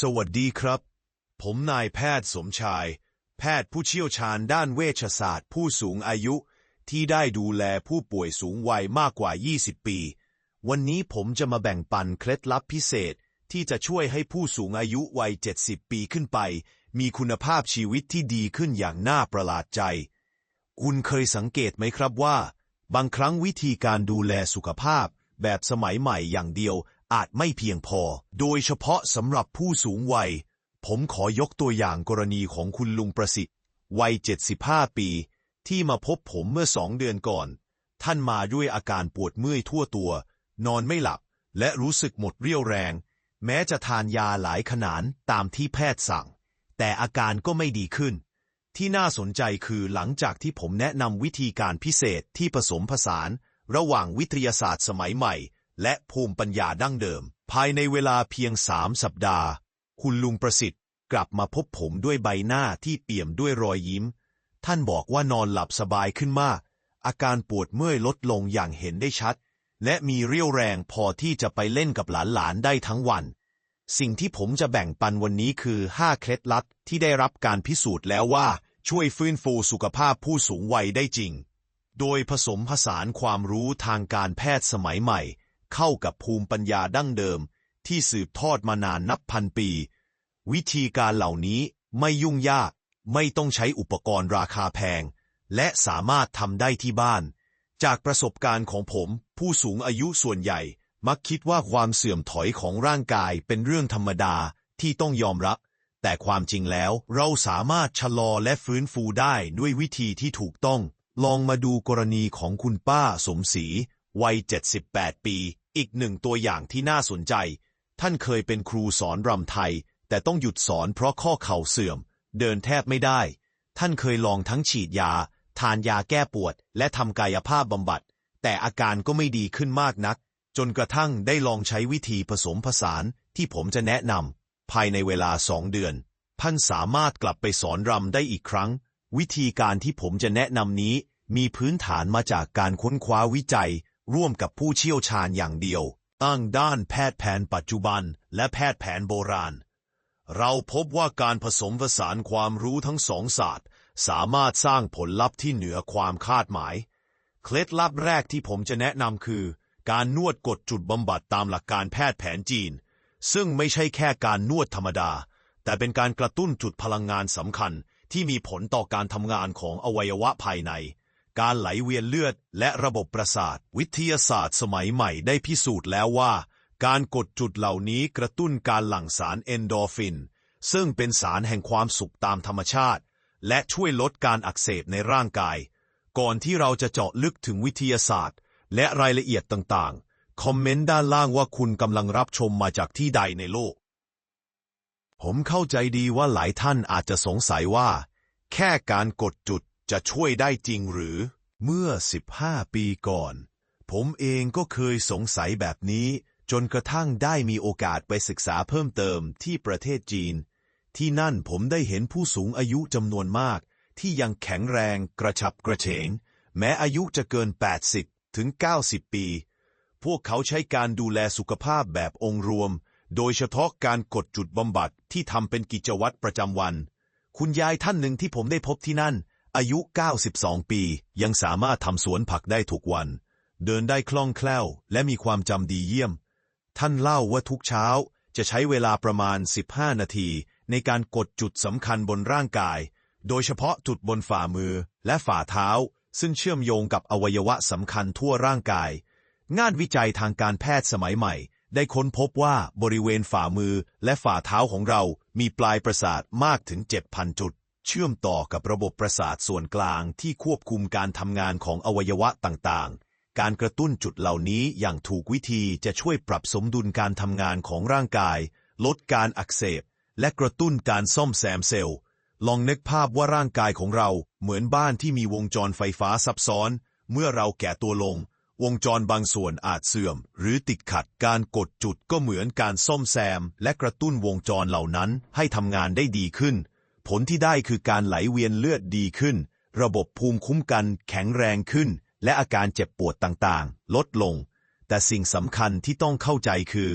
สวัสดีครับ ผมนายแพทย์สมชาย แพทย์ผู้เชี่ยวชาญด้านเวชศาสตร์ผู้สูงอายุ ที่ได้ดูแลผู้ป่วยสูงวัยมากกว่า 20 ปี วันนี้ผมจะมาแบ่งปันเคล็ดลับพิเศษ ที่จะช่วยให้ผู้สูงอายุวัย 70 ปีขึ้นไป มีคุณภาพชีวิตที่ดีขึ้นอย่างน่าประหลาดใจ คุณเคยสังเกตไหมครับว่า บางครั้งวิธีการดูแลสุขภาพแบบสมัยใหม่อย่างเดียว อาจไม่เพียงพอ โดยเฉพาะสำหรับผู้สูงวัย ผมขอยกตัวอย่างกรณีของคุณลุงประสิทธิ์ วัย 75 ปี ที่มาพบผมเมื่อสองเดือนก่อน ท่านมาด้วยอาการปวดเมื่อยทั่วตัว นอนไม่หลับ และรู้สึกหมดเรี่ยวแรง แม้จะทานยาหลายขนาดตามที่แพทย์สั่ง แต่อาการก็ไม่ดีขึ้น ที่น่าสนใจคือหลังจากที่ผมแนะนำวิธีการพิเศษที่ผสมผสาน ระหว่างวิทยาศาสตร์สมัยใหม่ และภูมิปัญญาดั้งเดิม ภายในเวลาเพียงสามสัปดาห์ คุณลุงประสิทธิ์กลับมาพบผมด้วยใบหน้าที่เปี่ยมด้วยรอยยิ้ม ท่านบอกว่านอนหลับสบายขึ้นมาก อาการปวดเมื่อยลดลงอย่างเห็นได้ชัด และมีเรี่ยวแรงพอที่จะไปเล่นกับหลานๆได้ทั้งวัน สิ่งที่ผมจะแบ่งปันวันนี้คือ 5 เคล็ดลับที่ได้รับการพิสูจน์แล้วว่าช่วยฟื้นฟูสุขภาพผู้สูงวัยได้จริง โดยผสมผสานความรู้ทางการแพทย์สมัยใหม่ เข้ากับภูมิปัญญาดั้งเดิม ที่สืบทอดมานานนับพันปี วิธีการเหล่านี้ไม่ยุ่งยาก ไม่ต้องใช้อุปกรณ์ราคาแพง และสามารถทำได้ที่บ้าน จากประสบการณ์ของผม ผู้สูงอายุส่วนใหญ่ มักคิดว่าความเสื่อมถอยของร่างกายเป็นเรื่องธรรมดาที่ต้องยอมรับ แต่ความจริงแล้วเราสามารถชะลอและฟื้นฟูได้ด้วยวิธีที่ถูกต้อง ลองมาดูกรณีของคุณป้าสมศรีวัย 78 ปี อีกหนึ่งตัวอย่างที่น่าสนใจ ท่านเคยเป็นครูสอนรำไทย แต่ต้องหยุดสอนเพราะข้อเข่าเสื่อม เดินแทบไม่ได้ ท่านเคยลองทั้งฉีดยา ทานยาแก้ปวด และทำกายภาพบำบัด แต่อาการก็ไม่ดีขึ้นมากนัก จนกระทั่งได้ลองใช้วิธีผสมผสานที่ผมจะแนะนำภายในเวลาสองเดือน ท่านสามารถกลับไปสอนรำได้อีกครั้ง วิธีการที่ผมจะแนะนำนี้ มีพื้นฐานมาจากการค้นคว้าวิจัย ร่วมกับผู้เชี่ยวชาญอย่างเดียว ตั้งด้านแพทย์แผนปัจจุบันและแพทย์แผนโบราณ เราพบว่าการผสมผสานความรู้ทั้งสองศาสตร์ สามารถสร้างผลลัพธ์ที่เหนือความคาดหมาย เคล็ดลับแรกที่ผมจะแนะนำคือ การนวดกดจุดบำบัดตามหลักการแพทย์แผนจีน ซึ่งไม่ใช่แค่การนวดธรรมดา แต่เป็นการกระตุ้นจุดพลังงานสำคัญที่มีผลต่อการทำงานของอวัยวะภายใน การไหลเวียนเลือด และระบบประสาท วิทยาศาสตร์สมัยใหม่ได้พิสูจน์แล้วว่า การกดจุดเหล่านี้กระตุ้นการหลั่งสารเอนโดฟิน ซึ่งเป็นสารแห่งความสุขตามธรรมชาติ และช่วยลดการอักเสบในร่างกาย ก่อนที่เราจะเจาะลึกถึงวิทยาศาสตร์ และรายละเอียดต่างๆ คอมเมนต์ด้านล่างว่าคุณกำลังรับชมมาจากที่ใดในโลก ผมเข้าใจดีว่าหลายท่านอาจจะสงสัยว่า แค่การกดจุด จะช่วยได้จริงหรือ เมื่อ 15 ปีก่อน ผมเองก็เคยสงสัยแบบนี้ จนกระทั่งได้มีโอกาสไปศึกษาเพิ่มเติมที่ประเทศจีน ที่นั่นผมได้เห็นผู้สูงอายุจำนวนมาก ที่ยังแข็งแรงกระฉับกระเฉง แม้อายุจะเกิน 80 ถึง 90 ปี พวกเขาใช้การดูแลสุขภาพแบบองค์รวม โดยเฉพาะการกดจุดบำบัดที่ทำเป็นกิจวัตรประจำวัน คุณยายท่านหนึ่งที่ผมได้พบที่นั่น อายุ 92 ปี ยังสามารถทำสวนผักได้ทุกวัน เดินได้คล่องแคล่ว และมีความจำดีเยี่ยม ท่านเล่าว่าทุกเช้าจะใช้เวลาประมาณ 15 นาที ในการกดจุดสำคัญบนร่างกาย โดยเฉพาะจุดบนฝ่ามือและฝ่าเท้า ซึ่งเชื่อมโยงกับอวัยวะสำคัญทั่วร่างกาย งานวิจัยทางการแพทย์สมัยใหม่ ได้ค้นพบว่าบริเวณฝ่ามือและฝ่าเท้าของเรามีปลายประสาทมากถึง 7,000 จุด เชื่อมต่อกับระบบประสาทส่วนกลางที่ควบคุมการทำงานของอวัยวะต่างๆ การกระตุ้นจุดเหล่านี้อย่างถูกวิธีจะช่วยปรับสมดุลการทำงานของร่างกาย ลดการอักเสบ และกระตุ้นการซ่อมแซมเซลล์ ลองนึกภาพว่าร่างกายของเราเหมือนบ้านที่มีวงจรไฟฟ้าซับซ้อน เมื่อเราแก่ตัวลง วงจรบางส่วนอาจเสื่อม หรือติดขัดการกดจุดก็เหมือนการซ่อมแซม และกระตุ้นวงจรเหล่านั้นให้ทำงานได้ดีขึ้น ผลที่ได้คือการไหลเวียนเลือดดีขึ้น ระบบภูมิคุ้มกันแข็งแรงขึ้น และอาการเจ็บปวดต่างๆ ลดลง แต่สิ่งสำคัญที่ต้องเข้าใจคือ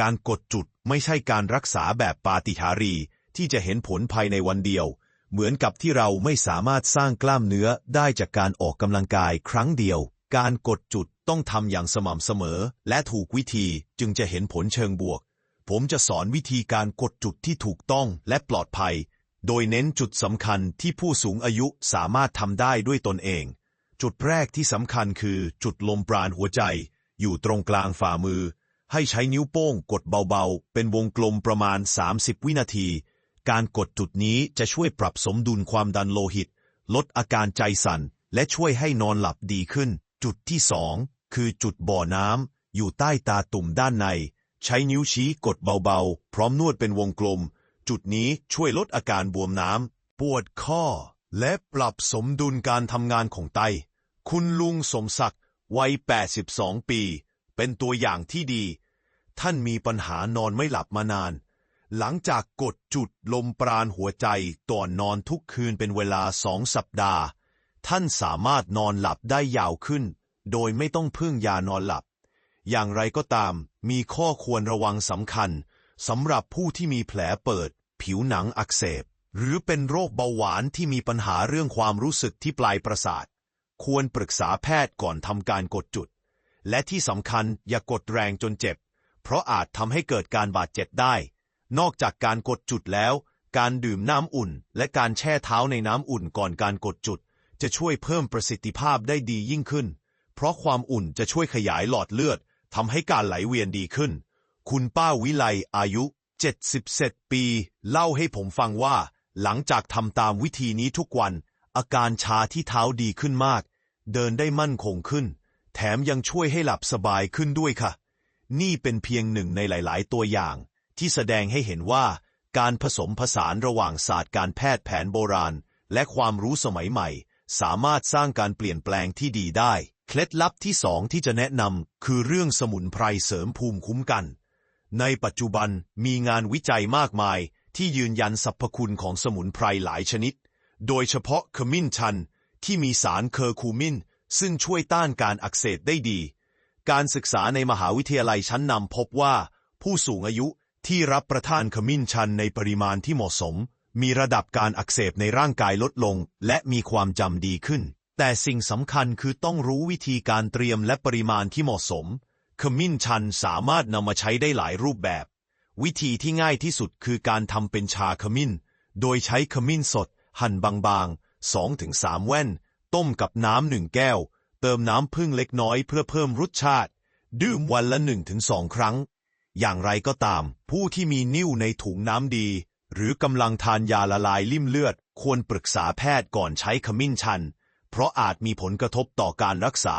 การกดจุดไม่ใช่การรักษาแบบปาฏิหาริย์ที่จะเห็นผลภายในวันเดียว เหมือนกับที่เราไม่สามารถสร้างกล้ามเนื้อได้จากการออกกำลังกายครั้งเดียว การกดจุดต้องทำอย่างสม่ำเสมอ และถูกวิธีจึงจะเห็นผลเชิงบวก ผมจะสอนวิธีการกดจุดที่ถูกต้องและปลอดภัย โดยเน้นจุดสำคัญที่ผู้สูงอายุสามารถทำได้ด้วยตนเอง จุดแรกที่สำคัญคือจุดลมปราณหัวใจ อยู่ตรงกลางฝ่ามือ ให้ใช้นิ้วโป้งกดเบาๆ เป็นวงกลมประมาณ 30 วินาที การกดจุดนี้จะช่วยปรับสมดุลความดันโลหิต ลดอาการใจสั่น และช่วยให้นอนหลับดีขึ้น จุดที่สองคือจุดบ่อน้ำอยู่ใต้ตาตุ่มด้านใน ใช้นิ้วชี้กดเบาๆ พร้อมนวดเป็นวงกลม จุดนี้ช่วยลดอาการบวมน้ำ ปวดข้อ และปรับสมดุลการทำงานของไต คุณลุงสมศักดิ์วัย 82 ปี เป็นตัวอย่างที่ดี ท่านมีปัญหานอนไม่หลับมานาน หลังจากกดจุดลมปราณหัวใจต่อนนอนทุกคืนเป็นเวลาสองสัปดาห์ ท่านสามารถนอนหลับได้ยาวขึ้น โดยไม่ต้องพึ่งยานอนหลับ อย่างไรก็ตาม มีข้อควรระวังสำคัญสำหรับผู้ที่มีแผลเปิด ผิวหนังอักเสบ หรือเป็นโรคเบาหวานที่มีปัญหาเรื่องความรู้สึกที่ปลายประสาท ควรปรึกษาแพทย์ก่อนทำการกดจุด และที่สำคัญอย่ากดแรงจนเจ็บ เพราะอาจทำให้เกิดการบาดเจ็บได้ นอกจากการกดจุดแล้ว การดื่มน้ำอุ่น และการแช่เท้าในน้ำอุ่นก่อนการกดจุด จะช่วยเพิ่มประสิทธิภาพได้ดียิ่งขึ้น เพราะความอุ่นจะช่วยขยายหลอดเลือดทำให้การไหลเวียนดีขึ้น คุณป้าวิไลอายุ 77 ปี เล่าให้ผมฟังว่า หลังจากทำตามวิธีนี้ทุกวัน อาการชาที่เท้าดีขึ้นมาก เดินได้มั่นคงขึ้น แถมยังช่วยให้หลับสบายขึ้นด้วยค่ะ นี่เป็นเพียงหนึ่งในหลาย ๆ ตัวอย่าง ที่แสดงให้เห็นว่า การผสมผสานระหว่างศาสตร์การแพทย์แผนโบราณ และความรู้สมัยใหม่ สามารถสร้างการเปลี่ยนแปลงที่ดีได้ เคล็ดลับที่สองที่จะแนะนำคือเรื่องสมุนไพรเสริมภูมิคุ้มกัน ในปัจจุบันมีงานวิจัยมากมายที่ยืนยันสรรพคุณของสมุนไพรหลายชนิด โดยเฉพาะขมิ้นชัน ที่มีสารเคอร์คูมิน ซึ่งช่วยต้านการอักเสบได้ดี การศึกษาในมหาวิทยาลัยชั้นนำพบว่า ผู้สูงอายุที่รับประทานขมิ้นชันในปริมาณที่เหมาะสม มีระดับการอักเสบในร่างกายลดลง และมีความจำดีขึ้น แต่สิ่งสำคัญคือต้องรู้วิธีการเตรียมและปริมาณที่เหมาะสม ขมิ้นชันสามารถนำมาใช้ได้หลายรูปแบบ วิธีที่ง่ายที่สุดคือการทำเป็นชาขมิ้น โดยใช้ขมิ้นสด หั่นบางๆ2-3แว่น ต้มกับน้ำหนึ่งแก้ว เติมน้ำผึ้งเล็กน้อยเพื่อเพิ่มรสชาติ ดื่มวันละ1-2ครั้ง อย่างไรก็ตาม ผู้ที่มีนิ่วในถุงน้ำดี หรือกำลังทานยาละลายลิ่มเลือด ควรปรึกษาแพทย์ก่อนใช้ขมิ้นชัน เพราะอาจมีผลกระทบต่อการรักษา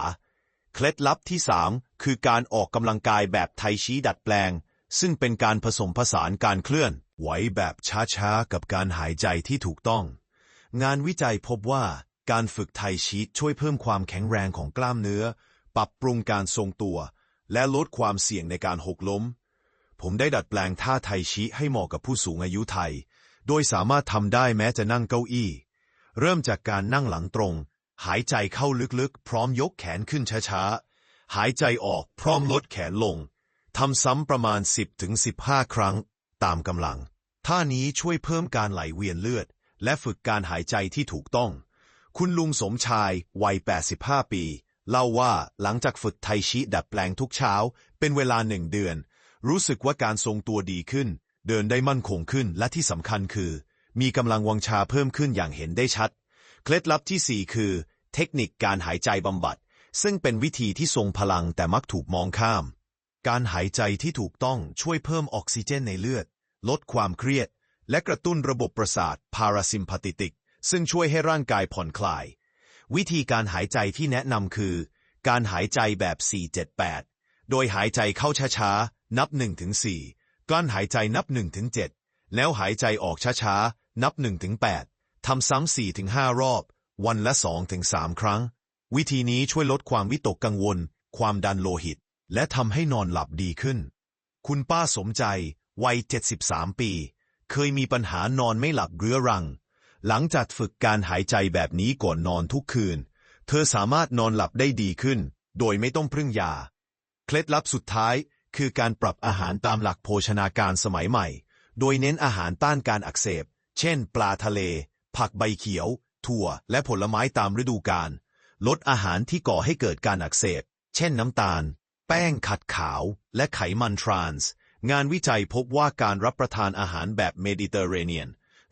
เคล็ดลับที่ 3 คือการออกกำลังกายแบบไทชีดัดแปลง ซึ่งเป็นการผสมผสานการเคลื่อนไหวแบบช้าๆ กับการหายใจที่ถูกต้อง งานวิจัยพบว่าการฝึกไทชีช่วยเพิ่มความแข็งแรงของกล้ามเนื้อ ปรับปรุงการทรงตัว และลดความเสี่ยงในการหกล้ม ผมได้ดัดแปลงท่าไทชีให้เหมาะกับผู้สูงอายุไทย โดยสามารถทำได้แม้จะนั่งเก้าอี้ เริ่มจากการนั่งหลังตรง หายใจเข้าลึกๆ พร้อมยกแขนขึ้นช้าๆ หายใจออกพร้อมลดแขนลง ทำซ้ำประมาณ 10-15 ครั้ง ตามกำลัง ท่านี้ช่วยเพิ่มการไหลเวียนเลือด และฝึกการหายใจที่ถูกต้อง คุณลุงสมชายวัย 85 ปี เล่าว่าหลังจากฝึกไทชิดัดแปลงทุกเช้า เป็นเวลาหนึ่งเดือน รู้สึกว่าการทรงตัวดีขึ้น เดินได้มั่นคงขึ้นและที่สำคัญคือ มีกำลังวังชาเพิ่มขึ้นอย่างเห็นได้ชัด เคล็ดลับที่ 4 คือ เทคนิคการหายใจบำบัด ซึ่งเป็นวิธีที่ทรงพลังแต่มักถูกมองข้าม การหายใจที่ถูกต้องช่วยเพิ่มออกซิเจนในเลือด ลดความเครียด และกระตุ้นระบบประสาทพาราซิมพาติติก ซึ่งช่วยให้ร่างกายผ่อนคลาย วิธีการหายใจที่แนะนำคือ การหายใจแบบ 478 โดยหายใจเข้าช้าๆ นับ1-4กลั้นหายใจนับ1-7แล้วหายใจออกช้าๆ นับ1-8ทำซ้ำ4-5 รอบ วันละ2-3ครั้ง วิธีนี้ช่วยลดความวิตกกังวล ความดันโลหิต และทำให้นอนหลับดีขึ้น คุณป้าสมใจ วัย 73 ปี เคยมีปัญหานอนไม่หลับเรื้อรัง หลังจากฝึกการหายใจแบบนี้ก่อนนอนทุกคืน เธอสามารถนอนหลับได้ดีขึ้น โดยไม่ต้องพึ่งยา เคล็ดลับสุดท้ายคือการปรับอาหารตามหลักโภชนาการสมัยใหม่ โดยเน้นอาหารต้านการอักเสบ เช่น ปลาทะเล ผักใบเขียว ถั่ว และผลไม้ตามฤดูกาล ลดอาหารที่ก่อให้เกิดการอักเสบ เช่นน้ำตาล แป้งขัดขาว และไขมันทรานส์ งานวิจัยพบว่าการรับประทานอาหารแบบเมดิเตอร์เรเนียน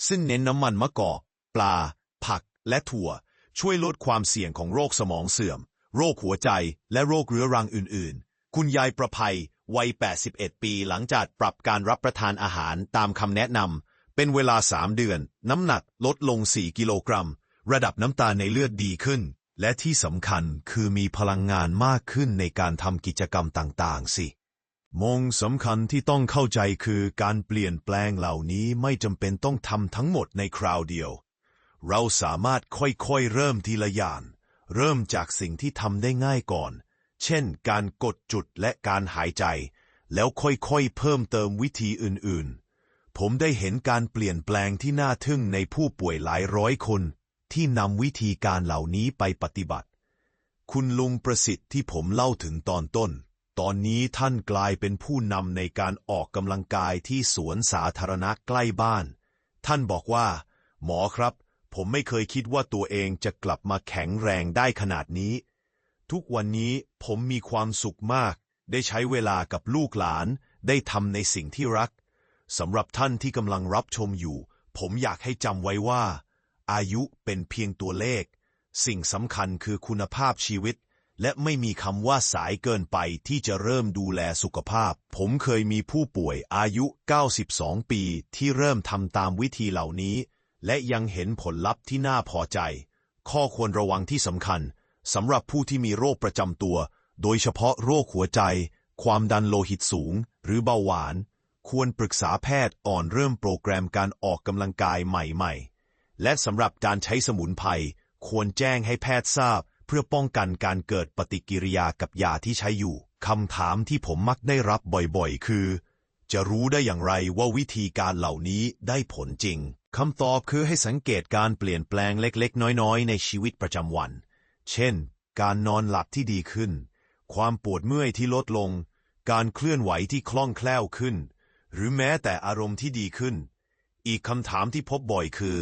ซึ่งเน้นน้ำมันมะกอก ปลา ผัก และถั่ว ช่วยลดความเสี่ยงของโรคสมองเสื่อม โรคหัวใจ และโรคเรื้อรังอื่น ๆ คุณยายประภัย วัย 81 ปี หลังจากปรับการรับประทานอาหารตามคำแนะนำ เป็นเวลา3เดือน น้ำหนักลดลง 4 กิโลกรัม ระดับน้ำตาลในเลือดดีขึ้น และที่สำคัญคือมีพลังงานมากขึ้นในการทำกิจกรรมต่างๆ สิมงสำคัญที่ต้องเข้าใจคือการเปลี่ยนแปลงเหล่านี้ไม่จำเป็นต้องทำทั้งหมดในคราวเดียว เราสามารถค่อยๆเริ่มทีละอย่าง เริ่มจากสิ่งที่ทำได้ง่ายก่อน เช่น การกดจุดและการหายใจ แล้วค่อยๆเพิ่มเติมวิธีอื่นๆ ผมได้เห็นการเปลี่ยนแปลงที่น่าทึ่งในผู้ป่วยหลายร้อยคน ที่นำวิธีการเหล่านี้ไปปฏิบัติ คุณลุงประสิทธิ์ที่ผมเล่าถึงตอนต้น ตอนนี้ท่านกลายเป็นผู้นำในการออกกำลังกายที่สวนสาธารณะใกล้บ้าน ท่านบอกว่า หมอครับ ผมไม่เคยคิดว่าตัวเองจะกลับมาแข็งแรงได้ขนาดนี้ ทุกวันนี้ผมมีความสุขมาก ได้ใช้เวลากับลูกหลาน ได้ทำในสิ่งที่รัก สำหรับท่านที่กำลังรับชมอยู่ ผมอยากให้จำไว้ว่า อายุเป็นเพียงตัวเลข สิ่งสำคัญคือคุณภาพชีวิต และไม่มีคำว่าสายเกินไปที่จะเริ่มดูแลสุขภาพ ผมเคยมีผู้ป่วยอายุ 92 ปีที่เริ่มทำตามวิธีเหล่านี้ และยังเห็นผลลัพธ์ที่น่าพอใจ ข้อควรระวังที่สำคัญสำหรับผู้ที่มีโรคประจำตัว โดยเฉพาะโรคหัวใจ ความดันโลหิตสูง หรือเบาหวาน ควรปรึกษาแพทย์อ่อนเริ่มโปรแกรมการออกกำลังกายใหม่ๆ และสำหรับการใช้สมุนไพรควรแจ้งให้แพทย์ทราบ เพื่อป้องกันการเกิดปฏิกิริยากับยาที่ใช้อยู่คำถามที่ผมมักได้รับบ่อยๆ คือ จะรู้ได้อย่างไรว่าวิธีการเหล่านี้ได้ผลจริงคำตอบคือให้สังเกตการเปลี่ยนแปลงเล็กๆ น้อยๆ ในชีวิตประจำวัน เช่น การนอนหลับที่ดีขึ้น ความปวดเมื่อยที่ลดลง การเคลื่อนไหวที่คล่องแคล่วขึ้น หรือแม้แต่อารมณ์ที่ดีขึ้น อีกคำถามที่พบบ่อยคือ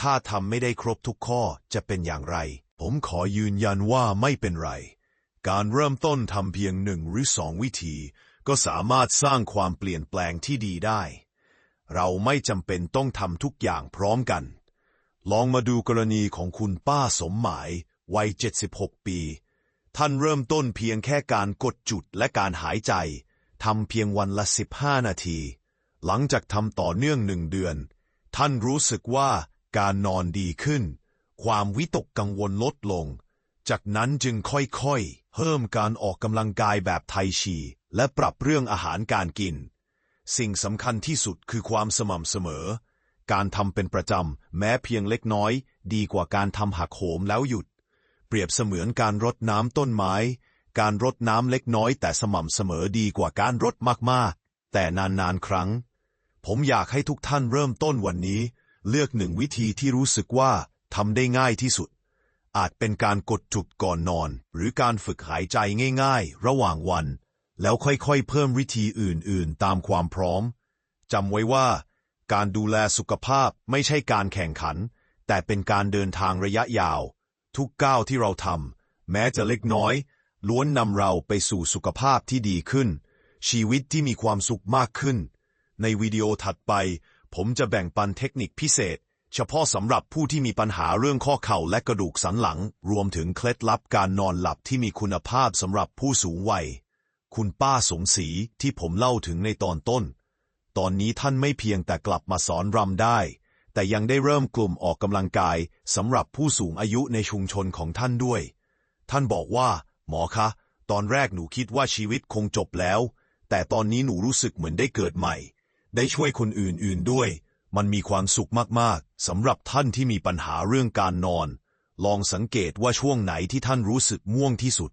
ถ้าทำไม่ได้ครบทุกข้อจะเป็นอย่างไร ผมขอยืนยันว่าไม่เป็นไร การเริ่มต้นทำเพียงหนึ่งหรือสองวิธี ก็สามารถสร้างความเปลี่ยนแปลงที่ดีได้ เราไม่จำเป็นต้องทำทุกอย่างพร้อมกัน ลองมาดูกรณีของคุณป้าสมหมายวัย 76 ปี ท่านเริ่มต้นเพียงแค่การกดจุดและการหายใจ ทำเพียงวันละ15นาที หลังจากทำต่อเนื่องหนึ่งเดือน ท่านรู้สึกว่าการนอนดีขึ้น ความวิตกกังวลลดลง จากนั้นจึงค่อยๆ เพิ่มการออกกำลังกายแบบไทชี และปรับเรื่องอาหารการกิน สิ่งสำคัญที่สุดคือความสม่ำเสมอ การทำเป็นประจำแม้เพียงเล็กน้อย ดีกว่าการทำหักโหมแล้วหยุด เปรียบเสมือนการรดน้ำต้นไม้ การรดน้ำเล็กน้อยแต่สม่ำเสมอดีกว่าการรดมากๆ แต่นานๆครั้ง ผมอยากให้ทุกท่านเริ่มต้นวันนี้ เลือกหนึ่งวิธีที่รู้สึกว่าทำได้ง่ายที่สุด อาจเป็นการกดจุดก่อนนอน หรือการฝึกหายใจง่ายๆ ระหว่างวัน แล้วค่อยๆ เพิ่มวิธีอื่นๆ ตามความพร้อมจำไว้ว่า การดูแลสุขภาพไม่ใช่การแข่งขัน แต่เป็นการเดินทางระยะยาว ทุกก้าวที่เราทำแม้จะเล็กน้อย ล้วนนำเราไปสู่สุขภาพที่ดีขึ้น ชีวิตที่มีความสุขมากขึ้น ในวิดีโอถัดไป ผมจะแบ่งปันเทคนิคพิเศษ เฉพาะสำหรับผู้ที่มีปัญหาเรื่องข้อเข่าและกระดูกสันหลัง รวมถึงเคล็ดลับการนอนหลับที่มีคุณภาพสำหรับผู้สูงวัย คุณป้าสมศรีที่ผมเล่าถึงในตอนต้น ตอนนี้ท่านไม่เพียงแต่กลับมาสอนรำได้ แต่ยังได้เริ่มกลุ่มออกกำลังกายสำหรับผู้สูงอายุในชุมชนของท่านด้วย ท่านบอกว่า หมอคะ ตอนแรกหนูคิดว่าชีวิตคงจบแล้ว แต่ตอนนี้หนูรู้สึกเหมือนได้เกิดใหม่ ได้ช่วยคนอื่นๆด้วย มันมีความสุขมากๆสำหรับท่านที่มีปัญหาเรื่องการนอน ลองสังเกตว่าช่วงไหนที่ท่านรู้สึกม่วงที่สุด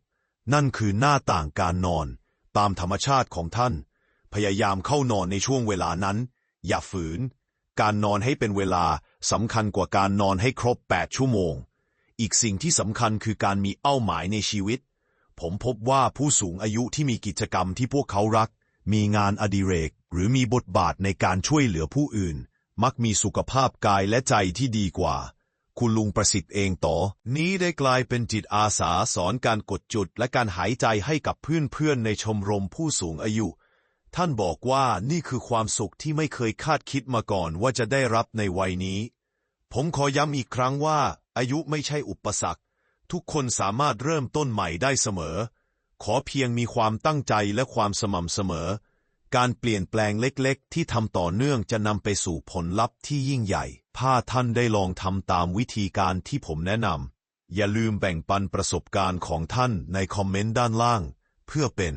นั่นคือหน้าต่างการนอน ตามธรรมชาติของท่าน พยายามเข้านอนในช่วงเวลานั้น อย่าฝืน การนอนให้เป็นเวลาสำคัญกว่าการนอนให้ครบ 8 ชั่วโมง อีกสิ่งที่สำคัญคือการมีเป้าหมายในชีวิต ผมพบว่าผู้สูงอายุที่มีกิจกรรมที่พวกเขารัก มีงานอดิเรก หรือมีบทบาทในการช่วยเหลือผู้อื่น มักมีสุขภาพกายและใจที่ดีกว่า คุณลุงประสิทธิ์เองต่อ นี้ได้กลายเป็นจิตอาสาสอนการกดจุดและการหายใจให้กับเพื่อนๆในชมรมผู้สูงอายุ ท่านบอกว่านี่คือความสุขที่ไม่เคยคาดคิดมาก่อนว่าจะได้รับในวัยนี้ ผมขอย้ำอีกครั้งว่า อายุไม่ใช่อุปสรรค ทุกคนสามารถเริ่มต้นใหม่ได้เสมอ ขอเพียงมีความตั้งใจและความสม่ำเสมอ การเปลี่ยนแปลงเล็กๆ ที่ทำต่อเนื่องจะนำไปสู่ผลลัพธ์ที่ยิ่งใหญ่ ถ้าท่านได้ลองทำตามวิธีการที่ผมแนะนำอย่าลืมแบ่งปันประสบการณ์ของท่านในคอมเมนต์ด้านล่าง เพื่อเป็น